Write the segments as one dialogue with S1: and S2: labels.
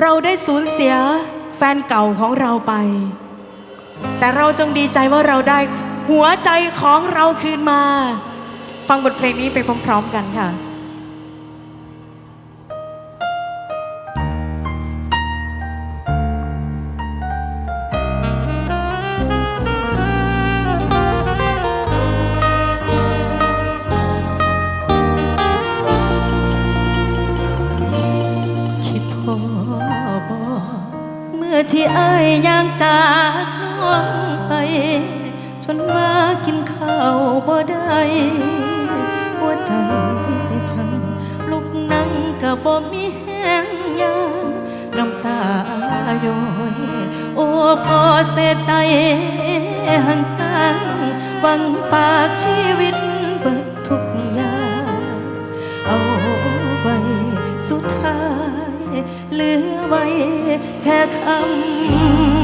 S1: เราได้สูญเสียแฟนเก่าของเราไป แต่เราจงดีใจว่าเราได้หัวใจของเราคืนมา ฟังบทเพลงนี้ไปพร้อมๆกันค่ะ บอเมื่อที่ไอ้ยางจากน้องไป จนมากินข้าวบ่ได้หัวใจไปพังลุกนั่งกะบ่มีแห้งยางน้ำตาย้ยโอ้ก็เสียใจหังตังหวังฝากชีวิต เหลือไว้แค่คำ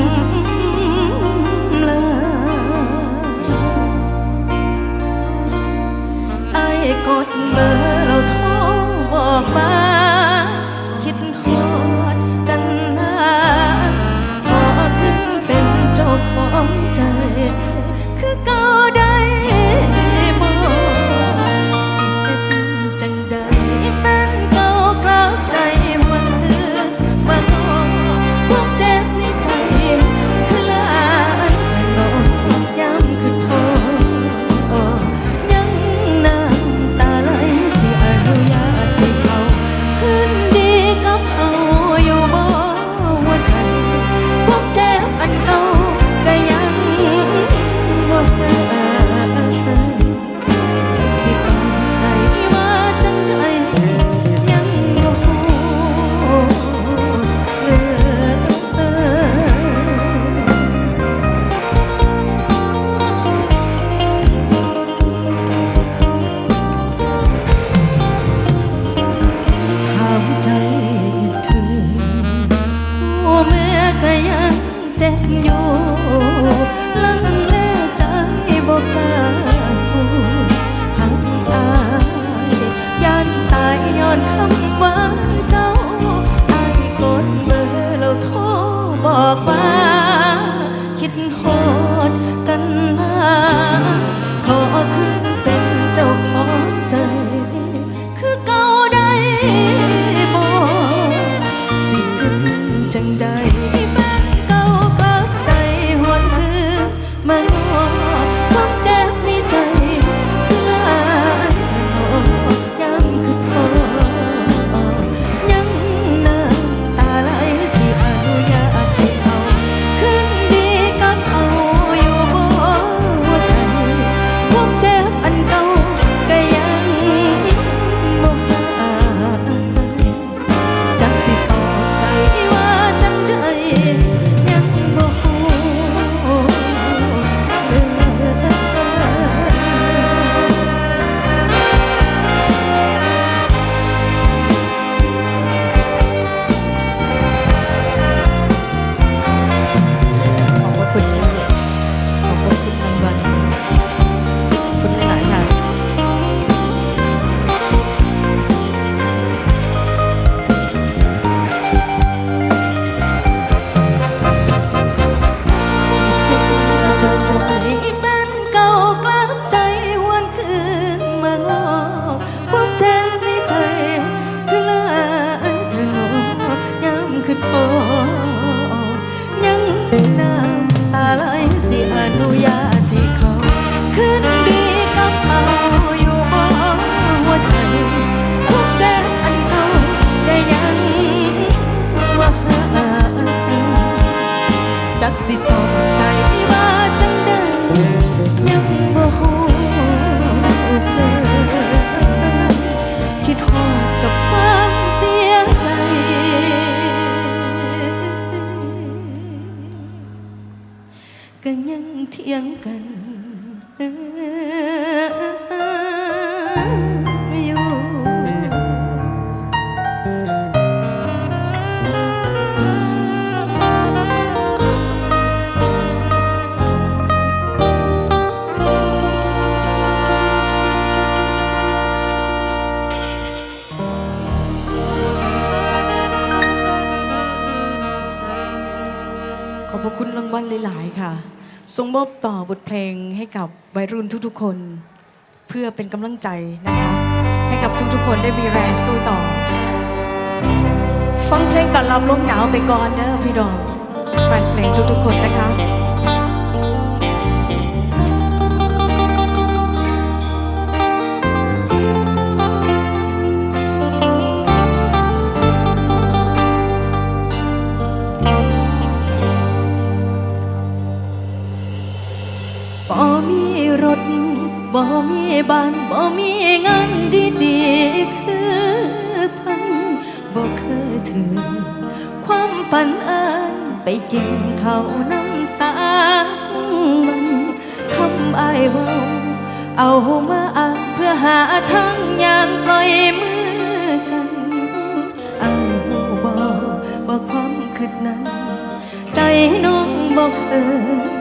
S1: ทรงมอบต่อบทเพลงให้กับวัยรุ่นทุกๆคน เพื่อเป็นกำลังใจนะคะ ให้กับทุกๆคนได้มีแรงสู้ต่อ ฟังเพลงตอนเราบลมหนาวไปก่อนเด้อพี่ดองแฟนเพลงทุกๆคนนะคะ่มีรถบ่มีบ้านบ่มีเงินดีดีคือพันบ่เคยถึงความฝันอันไปกินเขาน้ำสามันคำไายว้าเอามาอากเพื่อหาทางอย่างปล่อยมือกันเอาบอกบ่กความคิดนั้น ใจน้องบอกเออ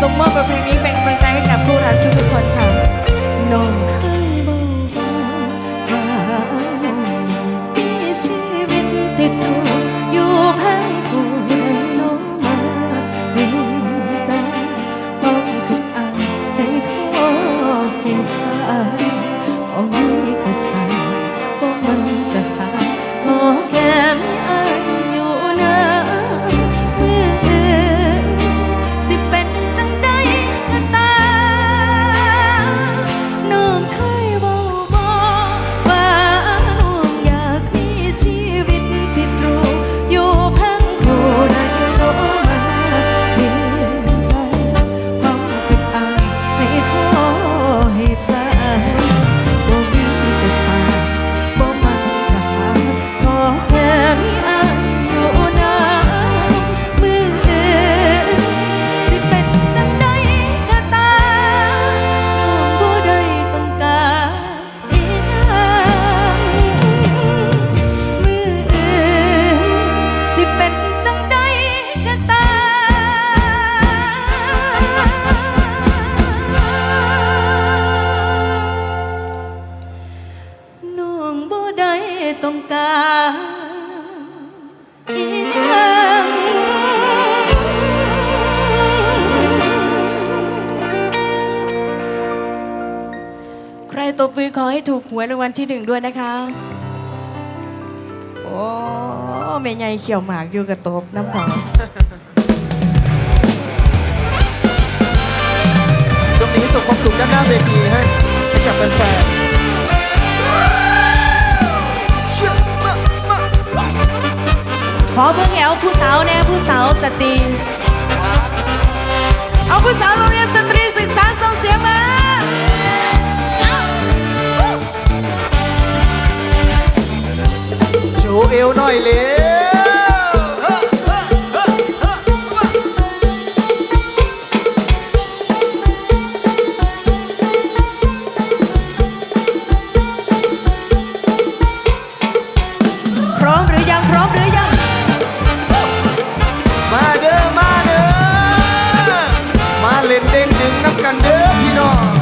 S1: ส่งมอบประเพณีเป็นกำลังใจให้กับผู้รักทุกคน ตบมือ
S2: ขอให้ถูกหวยรางวัลที่หนึ่งด้วยนะคะ โอ้เมยใหญ่เขียวหมากอยู่กับตบน้ำเผา
S1: ช่วงนี้สุขความสุขด้านหน้าเวทีให้ให้กับแฟน
S2: ขอเพิ่งแอวผู้สาวแน่ผู้สาวสตรีเอาผู้สาวลง
S1: หน่อยเร็
S2: พร้อมหรือยังพร้อมหรือยัง
S1: มาเด้อมาเด้อมาเล่นเด้งดึงน้ำกันเด้อพี่น้อง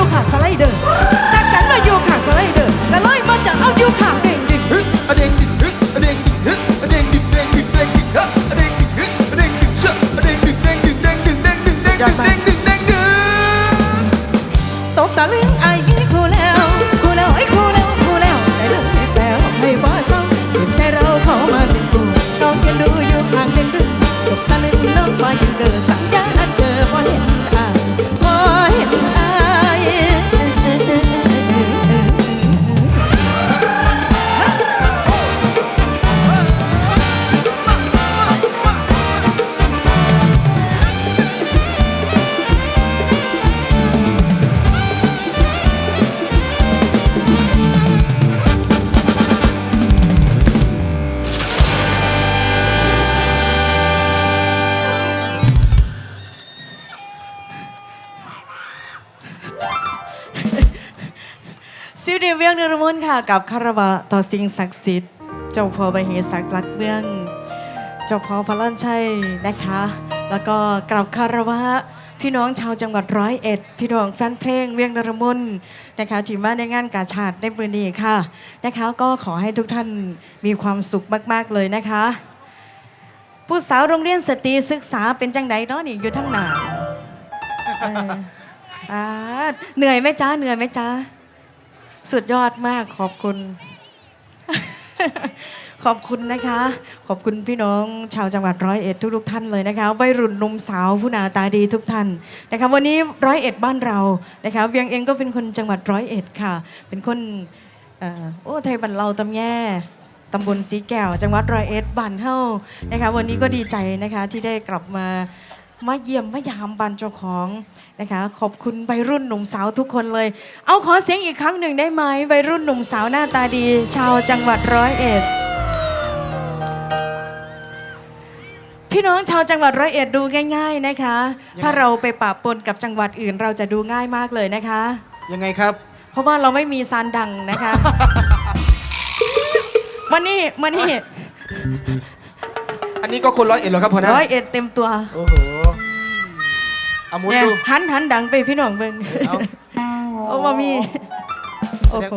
S2: ดูค่ะส
S1: ไลเด
S2: อ ซิวดียเวียงนรมุนค่ะ กับคารวะต่อสิ่งศักดิ์สิทธิ์เจ้าพ่อใบเหศักดิ์รักเมือง เจ้าพ่อพระล่นชัยนะคะ แล้วก็กล่าวคารวะพี่น้องชาวจังหวัดร้อยเอ็ดพี่น้องแฟนเพลงเวียงนรมุนนะคะที่มาในงานกาชาติในมือนี้ค่ะนะคะก็ขอให้ทุกท่านมีความสุขมาก ๆ เลยนะคะ ผู้สาวโรงเรียนสตรีศึกษาเป็นจังไดเนาะนี่อยู่ทั้งหนาเอ่า
S1: เหนื่อยไหมจ้าเหนื่อยไหมจ้า สุดยอดมากขอบคุณ ขอบคุณนะคะ ขอบคุณพี่น้องชาวจังหวัดร้อยเอ็ดทุกๆท่านเลยนะคะวัยรุ่นหนุ่มสาวผู้หนาตาดีทุกท่านนะคะวันนี้ร้อยเอ็ดบ้านเรานะคะเวียงเองก็เป็นคนจังหวัดร้อยเอ็ดค่ะ เป็นคนเอ่อโอ้ไทยบันเราตำแย่ตำบลสีแก้ว จังหวัดร้อยเอ็ดบ้านเฮานะคะวันนี้ก็ดีใจนะคะที่ได้กลับมา มาเยี่ยมมายามบ้านเจ้าของนะคะ ขอบคุณวัยรุ่นหนุ่มสาวทุกคนเลย เอาขอเสียงอีกครั้งหนึ่งได้ไหมวัยรุ่นหนุ่มสาวหน้าตาดี ชาวจังหวัดร้อยเอ็ดพี่น้องชาวจังหวัดร้อยเอ็ดดูง่าย ๆนะคะ ถ้าเราไปปะปนกับจังหวัดอื่นเราจะดูง่ายมากเลยนะคะ
S2: ยังไงครับ
S1: เพราะว่าเราไม่มีซานดังนะคะมานี่มานี่
S2: อันนี้ก็คนร้อยเอ็ดเหรอครับหัวหน้า
S1: ร้อยเอ็ดเต็มตัว
S2: โอ้โห เอาหมุน
S1: เนี่ย
S2: ดู
S1: หันหันดังไปพี่น้องเบิง
S2: เอา
S1: โอ้มามี โอ้โห